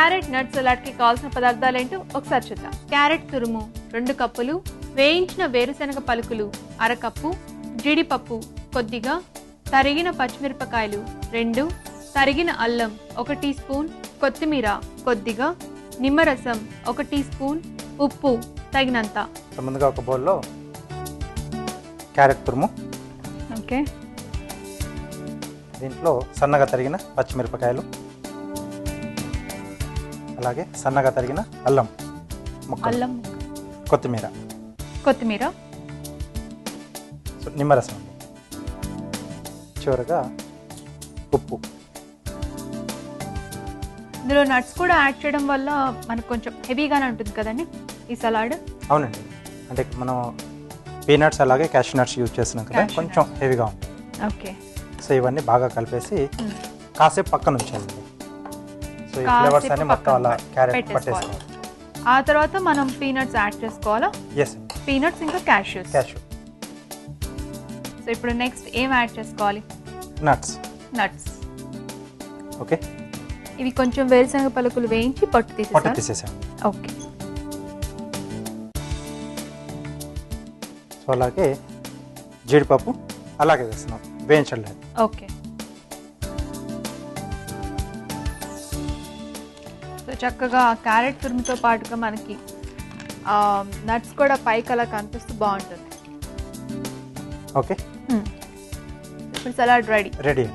Carrot నట్ సలాడ్కి కావాల్సిన పదార్థాలు ఏంటో ఒకసారి చూద్దాం. క్యారెట్ తురుము రెండు కప్పులు వేయించిన వేరుశనగ పలుకులు అరకప్పు జీడిపప్పు కొద్దిగా తరిగిన పచ్చిమిరపకాయలు రెండు తరిగిన అల్లం ఒక టీ స్పూన్ కొత్తిమీర కొద్దిగా నిమ్మరసం ఒక టీ స్పూన్ ఉప్పు తగినంత. ముందుగా ఒక బౌల్లో క్యారెట్ తురుము. ఓకే. దీంట్లో సన్నగా తరిగిన పచ్చిమిరపకాయలు. అలాగే సన్నగా తరిగిన అల్లం అల్లం కొత్తిమీర. కొత్తిమీర. నిమ్మరసం అండి. చివరగా ఉప్పు. ఇందులో నట్స్ కూడా యాడ్ చేయడం వల్ల మనకు కొంచెం హెవీగానే ఉంటుంది కదండి ఈ సలాడ్? అవునండి. అంటే మనం పీనట్స్ అలాగే క్యాష్ నట్స్ యూజ్ చేస్తున్నాం కదా కొంచెం హెవీగా ఉంటుంది ఓకే. సో ఇవన్నీ బాగా కలిపేసి కాసేపు పక్కన ఉంచాలండి సో ఈ ఫ్లేవర్స్ అన్ని మొత్తం అలా క్యారెట్ పెట్టేసుకోవాలి. ఆ తర్వాత మనం పీనట్స్ యాడ్ చేసుకోవాలా? ఎస్ పీనట్స్ ఇంకా క్యాష్యూస్ క్యాష్ సో ఇప్పుడు నెక్స్ట్ ఏం యాడ్ చేసుకోవాలి? నట్స్ నట్స్ ఓకే ఇవి కొంచెం వేరుశనగ పలుకులు వేయించి పట్టు పొట్ట తీసేసారు తీసేసాం. ఓకే సో అలాగే జీడిపప్పు అలాగే వేస్తున్నాం. వేయించలేదు. ఓకే చక్కగా క్యారెట్ తురుముతో పాటుగా మనకి నట్స్ కూడా పైకి అలా కనిపిస్తూ బాగుంటుంది. ఓకే. ఇప్పుడు సలాడ్ రెడీ. రెడీ.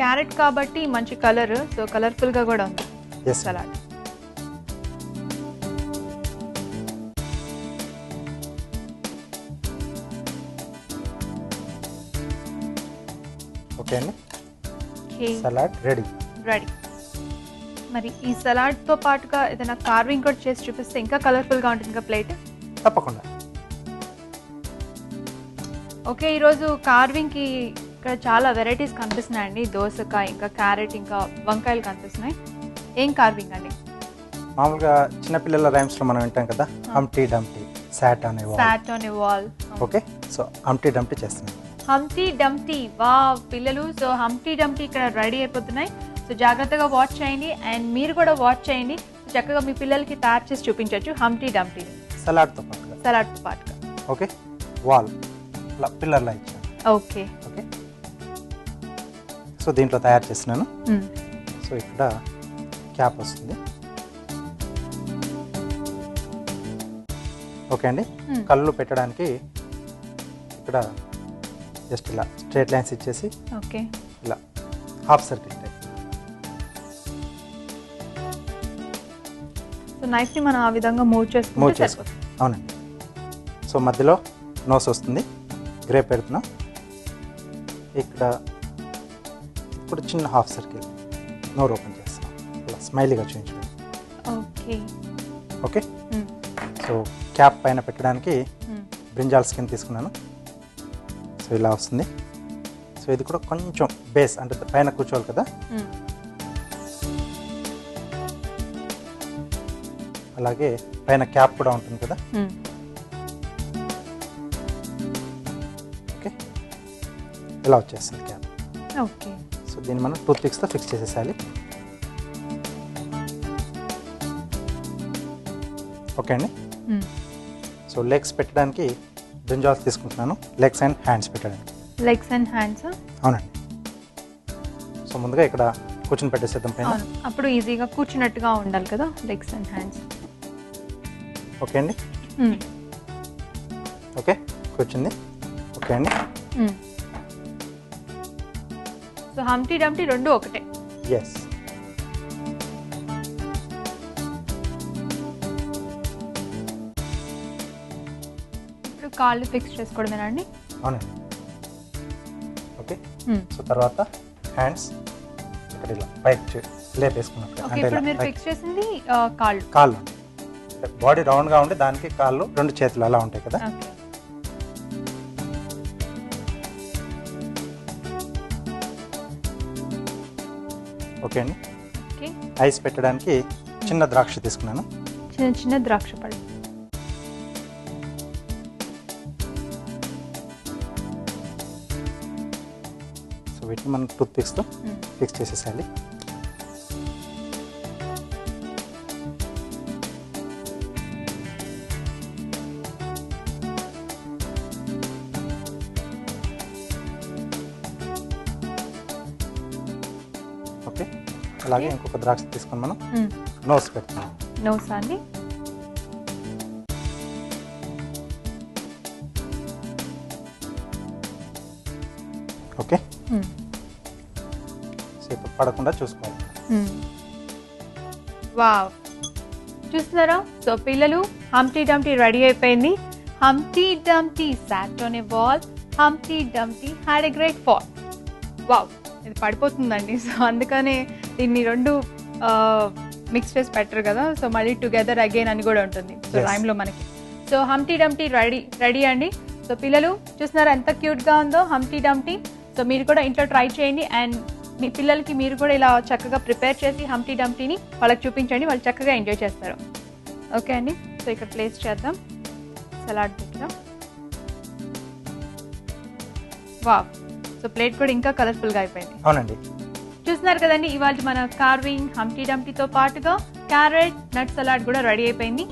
క్యారెట్ కాబట్టి మంచి కలర్ సో కలర్ఫుల్గా కూడా ఉంది సలాడ్. ఓకే అండి? Salad ready. రెడీ. మరి ఈ సలాడ్తో పాటుగా ఏదైనా కార్వింగ్ కూడా చేసి చూపిస్తే ఇంకా కలర్ఫుల్గా ఉంటుంది ఇంకా ప్లేట్? తప్పకుండా. ఓకే ఈరోజు కార్వింగ్కి ఇక్కడ చాలా వెరైటీస్ కనిపిస్తున్నాయండి. దోసకాయ ఇంకా క్యారెట్ ఇంకా వంకాయలు కనిపిస్తున్నాయి. ఏం కార్వింగ్ అండి? మామూలుగా చిన్నపిల్లల రైమ్స్లో మనం వింటాం కదా హంటీ డంటీ సాట్ అనే sat on a wall. Okay so Humpty Dumpty చేస్తున్నాం. హంటీ డంటీ వా పిల్లలు. సో హంటీ డంటీ ఇక్కడ రెడీ అయిపోతున్నాయి. సో జాగ్రత్తగా వాచ్ చేయండి. అండ్ మీరు కూడా వాచ్ చేయండి. చక్కగా మీ పిల్లలకి తయారు చేసి చూపించవచ్చు హంటీ డంటీ సలాడ్తో పాటుగా సలాడ్తో పాటుగా. ఓకే? వాల్. పిల్లర్లా ఇచ్చాను ఓకే. ఓకే? సో దీంట్లో తయారు చేస్తున్నాను. సో ఇక్కడ క్యాప్ వస్తుంది. ఓకే అండి. కళ్ళు పెట్టడానికి ఇక్కడ జస్ట్ ఇలా స్ట్రేట్ లైన్స్ ఇచ్చేసి ఓకే. ఇలా హాఫ్ సర్కిల్ టైప్. సో నైఫ్ని మనం ఆ విధంగా మూవ్ మూవ్ చేసుకుంటే చేసుకో సరిపోతుంది. అవునండి. సో మధ్యలో నోస్ వస్తుంది. గ్రే పెడుతున్నాం. ఇక్కడ ఇప్పుడు చిన్న హాఫ్ సర్కిల్ నోరు ఓపెన్ చేస్తున్నాం ఇలా స్మైలీగా చూపించడం ఓకే. ఓకే? సో క్యాప్ పైన పెట్టడానికి మ్మ్. బ్రింజాల్ స్కిన్ తీసుకున్నాను. సో ఇలా వస్తుంది. సో ఇది కూడా కొంచెం బేస్ అంటే పైన కూర్చోవాలి కదా. అలాగే పైన క్యాప్ కూడా ఉంటుంది కదా. ఓకే ఇలా వచ్చేస్తుంది క్యాప్ ఓకే సో దీన్ని మనం టూత్ పిక్స్తో ఫిక్స్ చేసేసాలి ఓకే అండి. సో లెగ్స్ పెట్టడానికి బ్రింజాల్స్ తీసుకుంటున్నాను. లెగ్స్ అండ్ హ్యాండ్స్ పెట్టడానికి లెగ్స్ అండ్ హ్యాండ్స్? అవునండి. సో ముందుగా ఇక్కడ కూర్చుని పెట్టేసేద్దాం పైన. అవును. అప్పుడు ఈజీగా కూర్చున్నట్టుగా ఉండాలి కదా లెగ్స్ అండ్ హ్యాండ్స్. ఓకే అండి. ఓకే కూర్చుంది. ఓకే అండి. సో హంటీ డంటీ రెండు ఒకటే. ఎస్ కాళ్ళు ఫిక్స్ చేసుకోవడమేనండి అవునండి. ఓకే. సో తర్వాత హ్యాండ్స్ ఇక్కడ ఇలా పైకి లేపేసుకున్నట్టు ఓకే అంటే ఇప్పుడు మీరు. ఫిక్స్ చేసింది కాళ్ళు. కాళ్ళు. బాడీ రౌండ్గా ఉండి దానికి కాళ్ళు రెండు చేతులు అలా ఉంటాయి కదా. ఓకే. అండి. ఐస్ పెట్టడానికి చిన్న ద్రాక్ష తీసుకున్నాను. చిన్న చిన్న ద్రాక్ష పళ్ళు. వీటిని మనం టూత్ పిక్స్తో ఫిక్స్ చేసేసేయాలి. ఓకే? అలాగే ఇంకొక ద్రాక్ష తీసుకొని మనం నోస్ పెడతాం. నోస్ అండి. ఓకే? సో ఇప్పుడు పడకుండా చూసుకోవాలి. వావ్. చూస్తున్నారా? సో పిల్లలు హంప్టీ డంప్టీ రెడీ అయిపోయింది. Humpty Dumpty sat on a wall Humpty had a great fall. Wow. ఇది పడిపోతుందండి. సో అందుకనే దీన్ని రెండు మిక్స్ చేసి పెట్టరు కదా. సో మళ్ళీ టుగెదర్ అగైన్ అని కూడా ఉంటుంది. సో. రైమ్లో మనకి. So Humpty Dumpty ready ready అండి. సో పిల్లలు చూస్తున్నారా ఎంత క్యూట్గా ఉందో హంప్టీ డంప్టీ. సో మీరు కూడా ఇంట్లో ట్రై చేయండి. అండ్ మీ పిల్లలకి మీరు కూడా ఇలా చక్కగా ప్రిపేర్ చేసి హంప్టీ డంప్టీని వాళ్ళకి చూపించండి వాళ్ళు చక్కగా ఎంజాయ్ చేస్తారు. ఓకే అండి? సో ఇక్కడ ప్లేస్ చేద్దాం. సలాడ్ దగ్గర వావ్! సో ప్లేట్ కూడా ఇంకా కలర్ఫుల్గా అయిపోయింది. అవునండి. చూస్తున్నారు కదండి ఇవాళ మన కార్వింగ్ హంప్టీ డంప్టీతో పాటుగా క్యారెట్ నట్ సలాడ్ కూడా రెడీ అయిపోయింది.